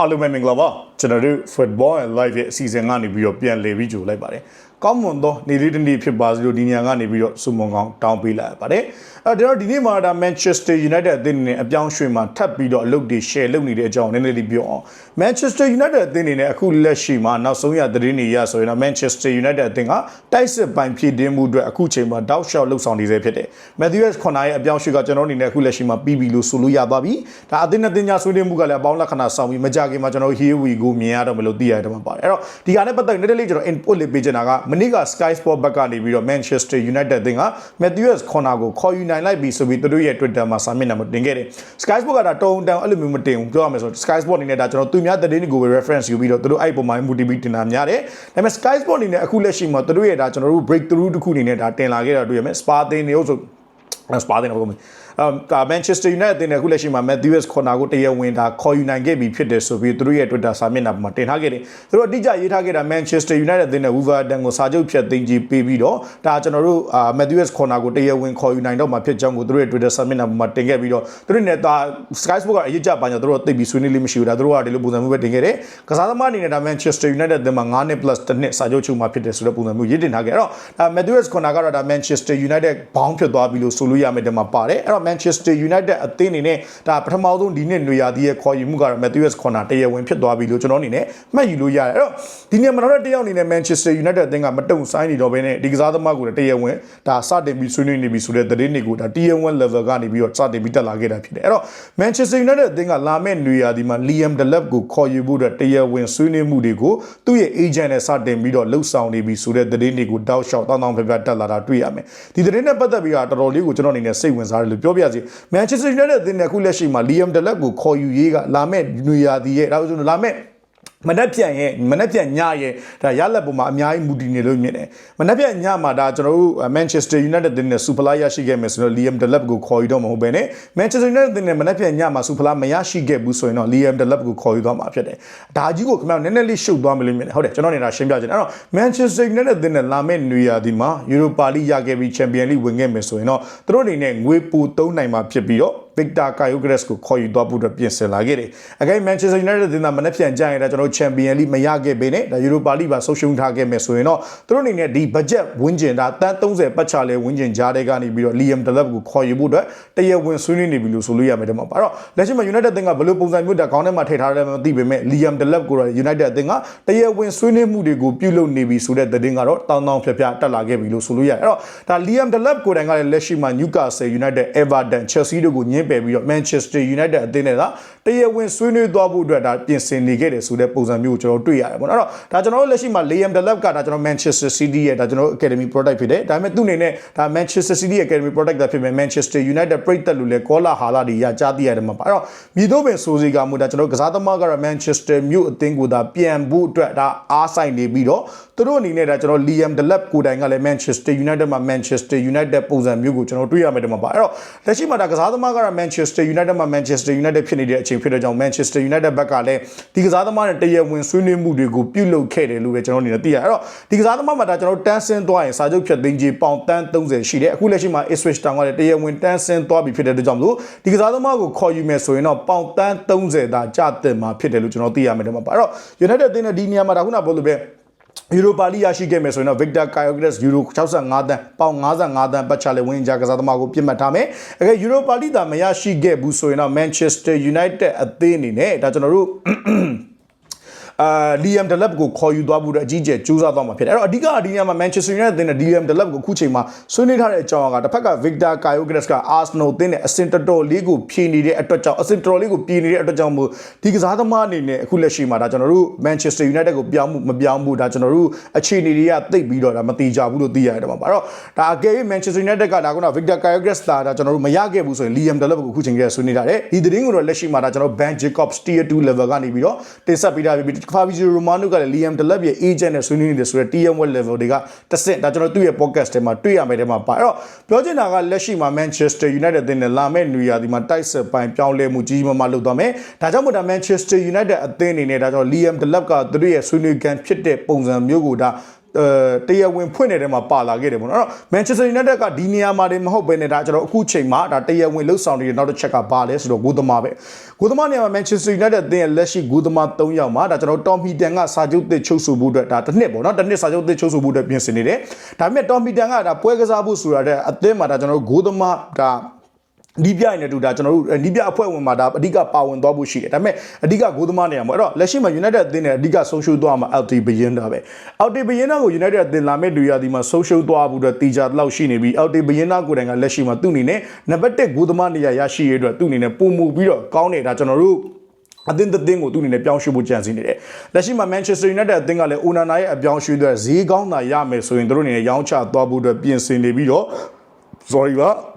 အားလုံးပဲမင်္ဂလာပါကျွန်တော်တို့ football and live ရဲ့အစီအစဉ်ကနေပြီးတော့ပြန်လည်ပြီးကြိုလိုက်ပါတယ် ကောင်းမွန်သောနေ့လေးတစ်နေ့ဖြစ်ပါစေလို့ဒီညကနေပြီးတော့စုမုံကောင်းတောင်းပေးလိုက်ရပါတယ်အဲကျွန်တော်ဒီနေ့မှာဒါ Manchester United အသင်းနဲ့အပြောင်းရွှေ့မှာထပ်ပြီးတော့အလုပ်တွေ share လုပ်နေတဲ့အကြောင်းနည်းနည်းလေးပြောအောင် Manchester United အသင်းအနေနဲ့အခုလက်ရှိမှာနောက်ဆုံးရသတင်းတွေရဆိုရင်တော့ Manchester United အသင်းကတိုက်စစ်ပိုင်ဖြစ်တင်းမှုအတွက်အခုချိန်မှာတောက်လျှောက်လှုပ်ဆောင်နေစေဖြစ်တယ် Matthews ခွန်နာရဲ့အပြောင်းရွှေ့ကကျွန်တော်အနေနဲ့အခုလက်ရှိမှာပြီးပြီလို့ဆိုလို့ရသွားပြီဒါအသင်းနဲ့တင်ညာဆွေးနွေးမှုကလည်းအပေါင်းလက္ခဏာဆောင်ပြီးမကြခင်မှာကျွန်တော် here we go မြင်ရတော့မလို့သိရတယ်မှာပါတယ်အဲ့တော့ဒီကနေ့ပတ်သက်နေတယ်လေးကျွန်တော် input လေးပေးချင်တာကမနေ့က Sky Sport ဘက်ကနေပြီးတော့ Manchester United အသင်းက Matthews ခွန်နာကိုခေါ်ယူနိုင်လိုက်ပြီဆိုပြီးသူတို့ရဲ့ Twitter မှာစာမျက်နှာမှာတင်ခဲ့တယ် Sky Sport ကဒါတုံတန်အဲ့လိုမျိုးမတင်ဘူးပြောရမယ်ဆို Sky Sport အနေနဲ့ဒါကျွန်တော်သူများသတင်းတွေကိုပဲ reference ယူပြီးတော့သူတို့အဲ့ပုံမှာ motivate တင်တာများတယ်ဒါပေမဲ့ Sky Sport အနေနဲ့အခုလက်ရှိမှာသူတို့ရဲ့ဒါကျွန်တော်တို့ breakthrough တစ်ခုအနေနဲ့ဒါတင်လာခဲ့တာတွေ့ရမယ် Spa တင်နေလို့ဆို Spa တင်တော့ဘုံအမ် ကာမန်ချက်စတာယူနိုက်တက်နဲ့အခုလက်ရှိမှာမက်သီးဝက်ခေါ်နာကိုတရားဝင်ဒါခေါ်ယူနိုင်ခဲ့ပြီဖြစ်တယ်ဆိုပြီးသူတို့ရဲ့ Twitter စာမျက်နှာမှာတင်ထားခဲ့တယ်သူတို့အတိအကျရေးထားခဲ့တာမန်ချက်စတာယူနိုက်တက်နဲ့ဝူဗာတန်ကိုစာချုပ်ဖြတ်သိမ်းကြီးပေးပြီးတော့ဒါကျွန်တော်တို့အာမက်သီးဝက်ခေါ်နာကိုတရားဝင်ခေါ်ယူနိုင်တော့မှာဖြစ်ကြောင်းကိုသူတို့ရဲ့ Twitter စာမျက်နှာမှာတင်ခဲ့ပြီးတော့သူတို့နဲ့ဒါ Sky Sport ကအရေးကြပါညာသူတို့သိပြီးဆွေးနွေးလေးမရှိဘူးဒါသူတို့ကဒီလိုပုံစံမျိုးပဲတင်ခဲ့တယ်ကစားသမားအနေနဲ့ဒါ Manchester United တင်မှာ9နှစ် plus တစ်နှစ်စာချုပ်ချုပ်မှာဖြစ်တယ်ဆိုတဲ့ပုံစံမျိုးရေးတင်ထားခဲ့အဲ့တော့ဒါ Matthews ခေါ်နာကတော့ဒါ Manchester United ဘောင်းဖြစ်သွားပြီလို့ဆိုလို့ရမယ်တင်မှာပါတယ်အဲ့တော့ Manchester United အသင်းအနေနဲ့ဒါပထမဆုံးဒီနှစ်နွေရာသီရဲ့ခေါ်ယူမှုကတော့ Matthews ခေါ်နာတရားဝင်ဖြစ်သွားပြီလို့ကျွန်တော်အနေနဲ့မှတ်ယူလို့ရတယ်အဲ့တော့ဒီနေ့မှာတော့တယောက်အနေနဲ့ Manchester United အသင်းကမတုံဆိုင်နေတော့ဘဲနဲ့ဒီကစားသမားကိုလည်းတရားဝင်ဒါစတင်ပြီးဆွေးနွေးနေပြီဆိုတဲ့သတင်းတွေကိုဒါ Tier 1 level ကနေပြီးတော့စတင်ပြီးတက်လာခဲ့တာဖြစ်တယ်အဲ့တော့ Manchester United အသင်းကလာမယ့်နွေရာသီမှာ Liam Delap ကိုခေါ်ယူဖို့အတွက်တရားဝင်ဆွေးနွေးမှုတွေကိုသူ့ရဲ့ agent နဲ့စတင်ပြီးတော့လှုပ်ဆောင်နေပြီဆိုတဲ့သတင်းတွေကိုတောက်လျှောက်တောင်းတောင်းဖျက်ဖျက်တက်လာတာတွေ့ရမယ်ဒီသတင်းနဲ့ပတ်သက်ပြီးတော့တော်တော်လေးကိုကျွန်တော်အနေနဲ့စိတ်ဝင်စားတယ်လို့ပြောပြစီ Manchester United အသင်းနဲ့အခုလက်ရှိမှာ Liam Delap ကိုခေါ်ယူရေးကလာမယ့်နွေရာသီရဲ့ဒါဆိုလာမယ့် မနှက်ပြန်ရဲ့မနှက်ပြန်ညရဲ့ဒါရလက်ပုံမှာအများကြီးမူတည်နေလို့မြင်တယ်မနှက်ပြန်ညမှာဒါကျွန်တော်တို့ Manchester United တင်းနဲ့ Super League ရရှိခဲ့မယ်ဆိုတော့ Liam Delap ကိုခေါ်ယူတော့မဟုတ်ဘဲနဲ့ Manchester United တင်းနဲ့မနှက်ပြန်ညမှာ Super League မရရှိခဲ့ဘူးဆိုရင်တော့ Liam Delap ကိုခေါ်ယူသွားမှာဖြစ်တယ်ဒါကြီးကိုခင်ဗျားနည်းနည်းလေးရှုပ်သွားမလို့မြင်တယ်ဟုတ်တယ်ကျွန်တော်နေတာရှင်းပြချင်တယ်အဲ့တော့ Manchester United တင်းနဲ့လာမယ့်နွေရာသီမှာ Europa League ရခဲ့ပြီး Champions League ဝင်ခဲ့မယ်ဆိုရင်တော့သူတို့အနေနဲ့ငွေပိုသုံးနိုင်မှာဖြစ်ပြီးတော့ Victor Kyokeres ကိုခေါ်ယူသွားဖို့အတွက်ပြင်ဆင်လာခဲ့တယ်။အကဲ Manchester United တင်တာမနေ့ပြန်ကြရင်တော့ကျွန်တော် Champion League မရခဲ့ပေနဲ့ဒါ Europa League ပါဆုံးရှုံးထားခဲ့မယ်ဆိုရင်တော့သူတို့အနေနဲ့ဒီ budget ဝန်းကျင်ဒါတန်း30ပတ်ချလဲဝန်းကျင်ကြားတဲ့ကနေပြီးတော့ Liam Delap ကိုခေါ်ယူဖို့အတွက်တရားဝင်ဆွေးနွေးနေပြီလို့ဆိုလို့ရမယ်တဲ့မှာ။အဲ့တော့လက်ရှိမှာ United တင်ကဘယ်လိုပုံစံမျိုးဒါခေါင်းထဲမှာထည့်ထားတယ်မသိပေမဲ့ Liam Delap ကိုတော့ United တင်ကတရားဝင်ဆွေးနွေးမှုတွေကိုပြုလုပ်နေပြီဆိုတဲ့သတင်းကတော့တောင်းတောင်းဖြဖြတက်လာခဲ့ပြီလို့ဆိုလို့ရတယ်။အဲ့တော့ဒါ Liam Delap ကိုယ်တိုင်ကလည်းလက်ရှိမှာ Newcastle United, Everton, Chelsea တို့ကိုညှင်းပယ်ပြီးတော့ Manchester United အသင်းနဲ့က တရားဝင်ဆွေးနွေးသွားဖို့အတွက်ဒါပြင်ဆင်နေခဲ့တယ်ဆိုတဲ့ပုံစံမျိုးကိုကျွန်တော်တွေ့ရတယ်ပေါ့နော်အဲ့တော့ဒါကျွန်တော်တို့လက်ရှိမှာ Liam Delap ကဒါကျွန်တော် Manchester City ရဲ့ဒါကျွန်တော် Academy product ဖြစ်တယ်ဒါပေမဲ့သူ့အနေနဲ့ဒါ Manchester City Academy product တာဖြစ်မယ် Manchester United ပြိတ်သက်လို့လဲကောလာဟာလာတွေရကြားသိရတယ်မှာပါအဲ့တော့မြေတို့ပင်ဆိုစီကမှုဒါကျွန်တော်ကစားသမားကတော့ Manchester မြို့အသင်းကိုဒါပြန်ဖို့အတွက်ဒါအားဆိုင်နေပြီးတော့သူတို့အနေနဲ့ဒါကျွန်တော် Liam Delap ကိုတိုင်ကလည်း Manchester United မှာ Manchester United ပုံစံမျိုးကိုကျွန်တော်တွေ့ရမယ်တဲ့မှာပါအဲ့တော့လက်ရှိမှာဒါကစားသမားကတော့ Manchester United မှာ Manchester United ဖြစ်နေတဲ့အချိန်ဖြစ်တဲ့ကြောင့် Manchester United ဘက်ကလည်းဒီကစားသမားနဲ့တရားဝင်ဆွေးနွေးမှုတွေကိုပြုလုပ်ခဲ့တယ်လို့ပဲကျွန်တော်အနေနဲ့သိရအဲ့တော့ဒီကစားသမားမှာဒါကျွန်တော်တန်းဆင်းသွားရင်စာချုပ်ဖြတ်သိမ်းကြီးပေါင်တန်း30ရှိတယ်အခုလက်ရှိမှာ Ipswich Town ကလည်းတရားဝင်တန်းဆင်းသွားပြီဖြစ်တဲ့အတွက်ကြောင့်မလို့ဒီကစားသမားကိုခေါ်ယူမယ်ဆိုရင်တော့ပေါင်တန်း30သာကျတင်မှာဖြစ်တယ်လို့ကျွန်တော်သိရမယ်တဲ့မှာပါအဲ့တော့ United အသင်းနဲ့ဒီနေရာမှာဒါခုနပြောလို့ပဲ ယူရိုပါလီရရှိခဲ့မယ်ဆိုရင်တော့ Victor Kyokeres ယူရို65တန်းပေါင်55တန်းပတ်ချလဲဝင်ကြကစားသမားကိုပြစ်မှတ်ထားမယ်။အဲယူရိုပါလီသာမရရှိခဲ့ဘူးဆိုရင်တော့ Manchester United အသင်းအနေနဲ့ဒါကျွန်တော်တို့ အာလီယမ်ဒလက်ကိုခေါ်ယူသွားဖို့အတွက်အကြီးကျယ်ကြိုးစားသွားမှာဖြစ်တယ်အဲ့တော့အဓိကဒီနေရာမှာ Manchester United တင်တဲ့လီယမ်ဒလက်ကိုအခုချိန်မှာဆွေးနွေးထားတဲ့အကြောင်းအရာကတစ်ဖက်က Victor Kyokeres က Arsenal တင်တဲ့အစင်တော်တော်လေးကိုဖြည့်နေတဲ့အတွက်ကြောင့်အစင်တော်တော်လေးကိုပြည်နေတဲ့အတွက်ကြောင့်မို့ဒီကစားသမားအနေနဲ့အခုလက်ရှိမှာဒါကျွန်တော်တို့ Manchester United ကိုပြောင်းမှုမပြောင်းဘူးဒါကျွန်တော်တို့အခြေအနေတွေကသိပ်ပြီးတော့ဒါမတိကြဘူးလို့သိရတယ်မှာပါတော့ဒါအကယ်၍ Manchester United ကဒါကတော့ Victor Kyokeres လာဒါကျွန်တော်တို့မရခဲ့ဘူးဆိုရင် Liam Delap ကိုအခုချိန်ကဆွေးနွေးထားတယ်ဒီသတင်းကိုတော့လက်ရှိမှာဒါကျွန်တော် Ben Jacobs Tier 2 level ကနေပြီးတော့တင်ဆက်ပေးထားပြီး Fabrizio Romano ကလည်း Liam Delap ရဲ့ agent နဲ့ဆွေးနွေးနေတယ်ဆိုတော့ Tier 1 level တွေကတစ်ဆင့်ဒါကျွန်တော်သူ့ရဲ့ podcast ထဲမှာတွေ့ရမယ်တဲ့မှာပါအဲ့တော့ပြောချင်တာကလက်ရှိမှာ Manchester United အသင်းနဲ့လာမယ့်နွေရာသီမှာတိုက်စစ်ပိုင်းပြောင်းလဲမှုကြီးကြီးမားမားလုပ်သွားမယ်ဒါကြောင့်မို့ဒါ Manchester United အသင်းအနေနဲ့ဒါကြောင့် Liam Delap ကသူတို့ရဲ့ဆွေးနွေးကန်ဖြစ်တဲ့ပုံစံမျိုးကိုဒါအဲ တရားဝင်ဖွင့်နေတဲ့မှာပါလာခဲ့တယ်ပေါ့နော်အဲ့တော့ Manchester United ကဒီနေရာမှာတည်းမဟုတ်ဘဲနဲ့ဒါကျွန်တော်အခုချိန်မှာဒါတရားဝင်လှုပ်ဆောင်နေတဲ့နောက်တစ်ချက်ကပါလဲဆိုတော့ဂိုးသမားပဲဂိုးသမားနေရာမှာ Manchester United အသင်းရဲ့လက်ရှိဂိုးသမား3ယောက်မှာဒါကျွန်တော် Tom Heaton ကစာချုပ်သစ်ချုပ်ဆိုဖို့အတွက်ဒါတစ်နှစ်ပေါ့နော်တစ်နှစ်စာချုပ်သစ်ချုပ်ဆိုဖို့အတွက်ပြင်ဆင်နေတယ်ဒါပေမဲ့ Tom Heaton ကဒါပွဲကစားဖို့ဆိုတာတဲ့အသင်းမှာဒါကျွန်တော်ဂိုးသမားဒါ ဒီပြိုင်နေတူဒါကျွန်တော်တို့ဒီပြအဖွဲ့ဝင်မှာဒါအဓိကပါဝင်သွားဖို့ရှိတယ်ဒါပေမဲ့အဓိကဂိုးသမားနေရာမှာအဲ့တော့လက်ရှိမှာ United အသင်းနဲ့အဓိကဆုံးရှုံးသွားမှာ LT ဘယင်းတာပဲ LT ဘယင်းတာကို United အသင်းလာမဲ့လူရဒီမှာဆုံးရှုံးသွားဖို့အတွက်တီချာလောက်ရှိနေပြီး LT ဘယင်းတာကိုယ်တိုင်ကလက်ရှိမှာသူ့အနေနဲ့နံပါတ်1ဂိုးသမားနေရာရရှိရတဲ့အတွက်သူ့အနေနဲ့ပုံမူပြီးတော့ကောင်းနေတာကျွန်တော်တို့အသင်းတစ်သင်းကိုသူ့အနေနဲ့ပြောင်းရွှေ့ဖို့ကြံစည်နေတယ်။လက်ရှိမှာ Manchester United အသင်းကလည်း Onana ရဲ့အပြောင်းရွှေ့အတွက်ဈေးကောင်းတာရမယ်ဆိုရင်သူတို့အနေနဲ့ရောင်းချသွားဖို့အတွက်ပြင်ဆင်နေပြီးတော့ sorry ပါ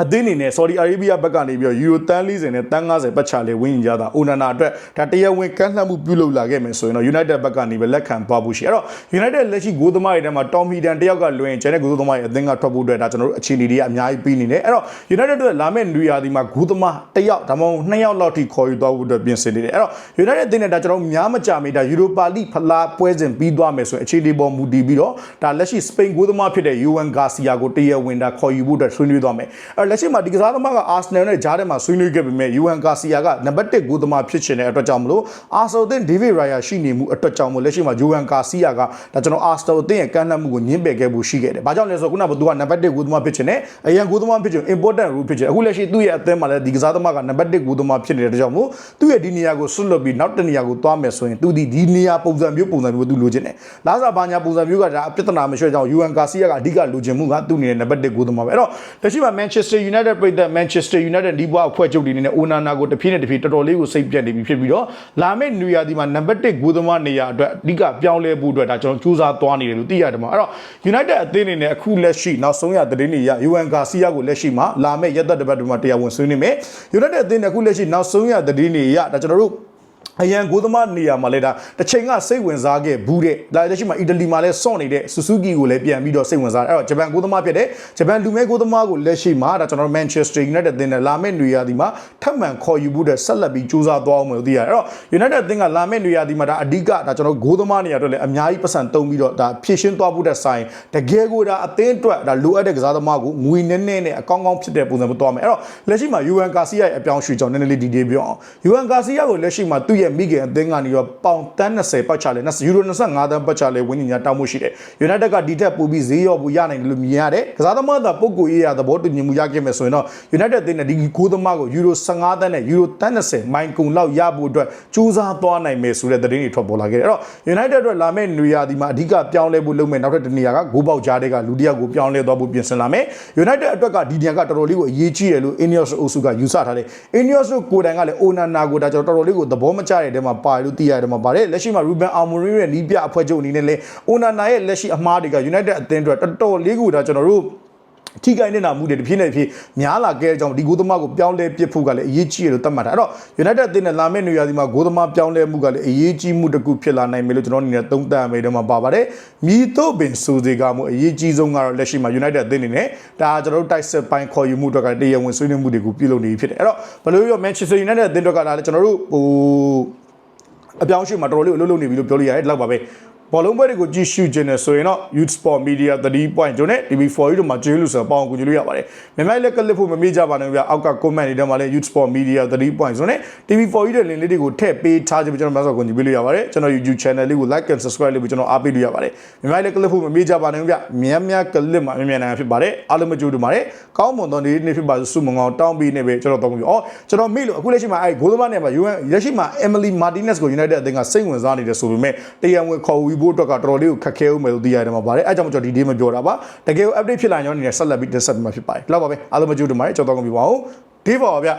အသင်းအနေနဲ့ Saudi Arabia ဘက်ကနေပြီးတော့ယူရိုတန်း40နဲ့တန်း90ပတ်ချလေဝင်းကြတာအိုနာနာအတွက်ဒါတရားဝင်ကန့်လှမ်းမှုပြုလုပ်လာခဲ့မယ်ဆိုရင်တော့ United ဘက်ကနေပဲလက်ခံသွားဖို့ရှိအဲ့တော့ United လက်ရှိဂိုးသမားတွေထဲမှာ Tom Heaton တယောက်ကလွင်ကျန်တဲ့ဂိုးသမားတွေအသင်းကထွက်ဖို့အတွက်ဒါကျွန်တော်တို့အခြေအနေတွေကအများကြီးပြီးနေတယ်အဲ့တော့ United အတွက်လာမယ့်နွေရာသီမှာဂိုးသမားတစ်ယောက်ဒါမှမဟုတ်နှစ်ယောက်လောက်ထိခေါ်ယူသွားဖို့အတွက်ပြင်ဆင်နေတယ်အဲ့တော့ United အသင်းနဲ့ဒါကျွန်တော်များမကြမီဒါ Europa League ဖလားပွဲစဉ်ပြီးသွားမယ်ဆိုရင်အခြေအနေပေါ်မူတည်ပြီးတော့ဒါလက်ရှိ Spain ဂိုးသမားဖြစ်တဲ့ Juan Garcia ကိုတရားဝင်တာခေါ်ယူဖို့အတွက်ဆွေးနွေးသွားမယ်အဲ့လက်ရှိမှာဒီကစားသမားက Arsenal နဲ့ဂျားထဲမှာဆွေးနွေးခဲ့ပေမဲ့ Juan Garcia ကနံပါတ်1ဂိုးသမားဖြစ်ချင်တဲ့အတွက်ကြောင့်မလို့ Arsenal အသင်း David Raya ရှိနေမှုအတွက်ကြောင့်မလို့လက်ရှိမှာ Juan Garcia ကဒါကျွန်တော် Arsenal အသင်းရဲ့ကမ်းလှမ်းမှုကိုညှင်းပယ်ခဲ့ဖို့ရှိခဲ့တယ်။ဘာကြောင့်လဲဆိုတော့ခုနကသူကနံပါတ်1ဂိုးသမားဖြစ်ချင်တယ်။အရင်ဂိုးသမားဖြစ်ချင် important role ဖြစ်ချင်အခုလက်ရှိသူ့ရဲ့အသင်းမှာလည်းဒီကစားသမားကနံပါတ်1ဂိုးသမားဖြစ်နေတဲ့အတွက်ကြောင့်မို့သူ့ရဲ့ဒီနေရာကိုဆွတ်လွတ်ပြီးနောက်တစ်နေရာကိုသွားမယ်ဆိုရင်သူဒီဒီနေရာပုံစံမျိုးပုံစံမျိုးသူလိုချင်တယ်။လာစားဘာညာပုံစံမျိုးကဒါပြဿနာမရှိတဲ့ကြောင့် Juan Garcia ကအဓိကလိုချင်မှုကသူ့အနေနဲ့နံပါတ်1ဂိုးသမားပဲ။အဲ့တော့လက်ရှိမှာ Manchester United ပြည်သက် Manchester United ဒီဘွားအဖွဲ့ချုပ်တွေအနေနဲ့ Onana ကိုတစ်ဖြည်းနဲ့တစ်ဖြည်းတော်တော်လေးကိုစိတ်ပြတ်နေပြီဖြစ်ပြီးတော့လာမယ့်နွေရာသီမှာနံပါတ်1ဂိုးသမားနေရာအတွက်အဓိကပြောင်းလဲဖို့အတွက်ဒါကျွန်တော်စူးစမ်းသွားနေတယ်လို့သိရတယ်မှာအဲ့တော့ United အသင်းအနေနဲ့အခုလက်ရှိနောက်ဆုံးရသတင်းတွေရ Juan Garcia ကိုလက်ရှိမှာလာမယ့်ရက်သက်တစ်ပတ်တွေမှာတရားဝင်ဆွေးနွေးမယ် United အသင်းနဲ့အခုလက်ရှိနောက်ဆုံးရသတင်းတွေရဒါကျွန်တော်တို့ အရန်ဂိုးသမားနေရာမှာလဲဒါတစ်ချိန်ကစိတ်ဝင်စားခဲ့ဘူးတဲ့ဒါလက်ရှိမှာအီတလီမှာလဲစော့နေတဲ့ဆူဆူကီကိုလည်းပြန်ပြီးတော့စိတ်ဝင်စားတယ်အဲ့တော့ဂျပန်ဂိုးသမားဖြစ်တဲ့ဂျပန်လူမဲဂိုးသမားကိုလက်ရှိမှာဒါကျွန်တော်တို့ Manchester United တင်တဲ့လာမယ့်နေရာဒီမှာထပ်မံခေါ်ယူဖို့တဲ့ဆက်လက်ပြီးစူးစမ်းသွားအောင်လို့သိရတယ်အဲ့တော့ United တင်ကလာမယ့်နေရာဒီမှာဒါအဓိကဒါကျွန်တော်ဂိုးသမားနေရာအတွက်လည်းအများကြီးပတ်စံတုံးပြီးတော့ဒါဖြည့်ရှင်းသွားဖို့တဲ့ဆိုင်တကယ်ကိုဒါအသင်းအတွက်ဒါလိုအပ်တဲ့ကစားသမားကိုငွေနည်းနည်းနဲ့အကောင်းကောင်းဖြစ်တဲ့ပုံစံမျိုးသွားမယ်အဲ့တော့လက်ရှိမှာ UN Garcia ရဲ့အပြောင်းရွှေ့ကြောင်းနည်းနည်းလေးဒီတေးပြောအောင် UN Garcia ကိုလက်ရှိမှာသူ့ရဲ့မိခင်အသင်းကနေတော့ပေါင်တန်း20ပတ်ချလဲယူရို25တန်းပတ်ချလဲဝင်းညာတောင်းမှုရှိတယ် United ကဒီထက်ပိုပြီးဈေးရောဘူးရနိုင်တယ်လို့မြင်ရတယ်ကစားသမားသာပုဂ္ဂိုလ်ရေးရသဘောတူညီမှုရခဲ့မယ်ဆိုရင်တော့ United အသင်းနဲ့ဒီဂိုးသမားကိုယူရို15တန်းနဲ့ယူရိုတန်း20မိုင်ကုံလောက်ရဖို့အတွက်စူးစမ်းသွားနိုင်မယ်ဆိုတဲ့သတင်းတွေထွက်ပေါ်လာခဲ့တယ်အဲ့တော့ United အတွက်လာမယ့်နေရာဒီမှာအဓိကပြောင်းလဲဖို့လုပ်မယ်နောက်ထပ်တစ်နေရာကဂိုးပေါက်ကြားတဲ့ကလူတစ်ယောက်ကိုပြောင်းလဲသွားဖို့ပြင်ဆင်လာမယ် United အတွက်ကဒီနေရာကတော်တော်လေးကိုအရေးကြီးတယ်လို့ Ineos အုပ်စုကယူဆထားတယ် Ineos ကိုယ်တိုင်ကလည်း Onana ကိုဒါကျွန်တော်တော်တော်လေးကိုသဘောမကျတဲ့တဲမှာပါလို့သိရတယ်မှာပါတယ်လက်ရှိမှာ Ruben Amorim ရဲ့နီးပြအဖွဲ့ချုပ်အနေနဲ့လည်း Onana ရဲ့လက်ရှိအမားတွေက United အသင်းအတွက်တော်တော်လေးကိုဒါကျွန်တော်တို့ ထိကိုင်းနေတာမှုတွေတစ်ဖြည်းနဲ့တစ်ဖြည်းများလာခဲ့တဲ့အကြောင်းဒီဂိုးသမားကိုပြောင်းလဲပစ်ဖို့ကလည်းအရေးကြီးတယ်လို့သတ်မှတ်တာအဲ့တော့ United အသင်းနဲ့လာမယ့်နေရာဒီမှာဂိုးသမားပြောင်းလဲမှုကလည်းအရေးကြီးမှုတစ်ခုဖြစ်လာနိုင်မယ်လို့ကျွန်တော်အနေနဲ့သုံးသပ်မိတယ်မှာပါပါတယ်မြည်တော့ပင်စူစီကမှုအရေးကြီးဆုံးကတော့လက်ရှိမှာ United အသင်းအနေနဲ့ဒါကျွန်တော်တို့တိုက်စစ်ပိုင်းခေါ်ယူမှုအတွက်ကတရားဝင်ဆွေးနွေးမှုတွေကိုပြုလုပ်နေပြီဖြစ်တယ်အဲ့တော့ဘယ်လိုပြော Manchester United အသင်းအတွက်ကလည်းကျွန်တော်တို့ဟိုအပြောင်းအရွှေ့မှာတော်တော်လေးအလုပ်လုပ်နေပြီလို့ပြောလို့ရတယ်ဒီလောက်ပါပဲ ဘောလုံးပွဲတွေကိုကြည့်ရှုခြင်းနဲ့ဆိုရင်တော့ Youth Sport Media 3.0နဲ့ TV4 တို့မှာကျေးလို့ဆိုပေါအောင်ကူကြလို့ရပါတယ်။မြန်မာလက်ကလစ်ဖို့မမေ့ကြပါနဲ့ဗျာ။အောက်က comment တွေထဲမှာလည်း Youth Sport Media 3.0နဲ့ TV4 ရဲ့ link လေးတွေကိုထည့်ပေးထားခြင်းပဲကျွန်တော်မှဆိုကူညီပေးလို့ရပါတယ်။ကျွန်တော် YouTube channel လေးကို like and subscribe လုပ်ပြီးကျွန်တော်အားပေးလို့ရပါတယ်။မြန်မာလက်ကလစ်ဖို့မမေ့ကြပါနဲ့ဗျာ။မြန်မြန်ကလစ်မှာမြန်မြန်နိုင်ဖြစ်ပါတယ်။အားလုံးမကြိုးတူပါတယ်။ကောင်းမွန်သောနေ့နေ့ဖြစ်ပါစုမငောင်းတောင်းပြီးနေပဲကျွန်တော်တောင်းပြီး။အော်ကျွန်တော်မေ့လို့အခုလက်ရှိမှာအဲ့ဂိုးသမားနဲ့မှာ UN လက်ရှိမှာ Emily Martinez ကို United အသင်းကစိတ်ဝင်စားနေတယ်ဆိုပေမဲ့တရားဝင်ခေါ်ဝေဖို့အတွက်ကတော်တော်လေးကိုခက်ခဲဦးမယ်လို့သိရတယ်မှာပါတယ်အဲကြောင့်ကျွန်တော်ဒီ day မပြောတာပါတကယ်ကို update ဖြစ်လာရင်ကျွန်တော်အနေနဲ့ဆက်လက်ပြီး discuss မှာဖြစ်ပါတယ်လောက်ပါပဲအားလုံးမကြိုးတူပါတယ်ကျွန်တော်တောင်းပြီးပါအောင်ဒီပါပါဗျ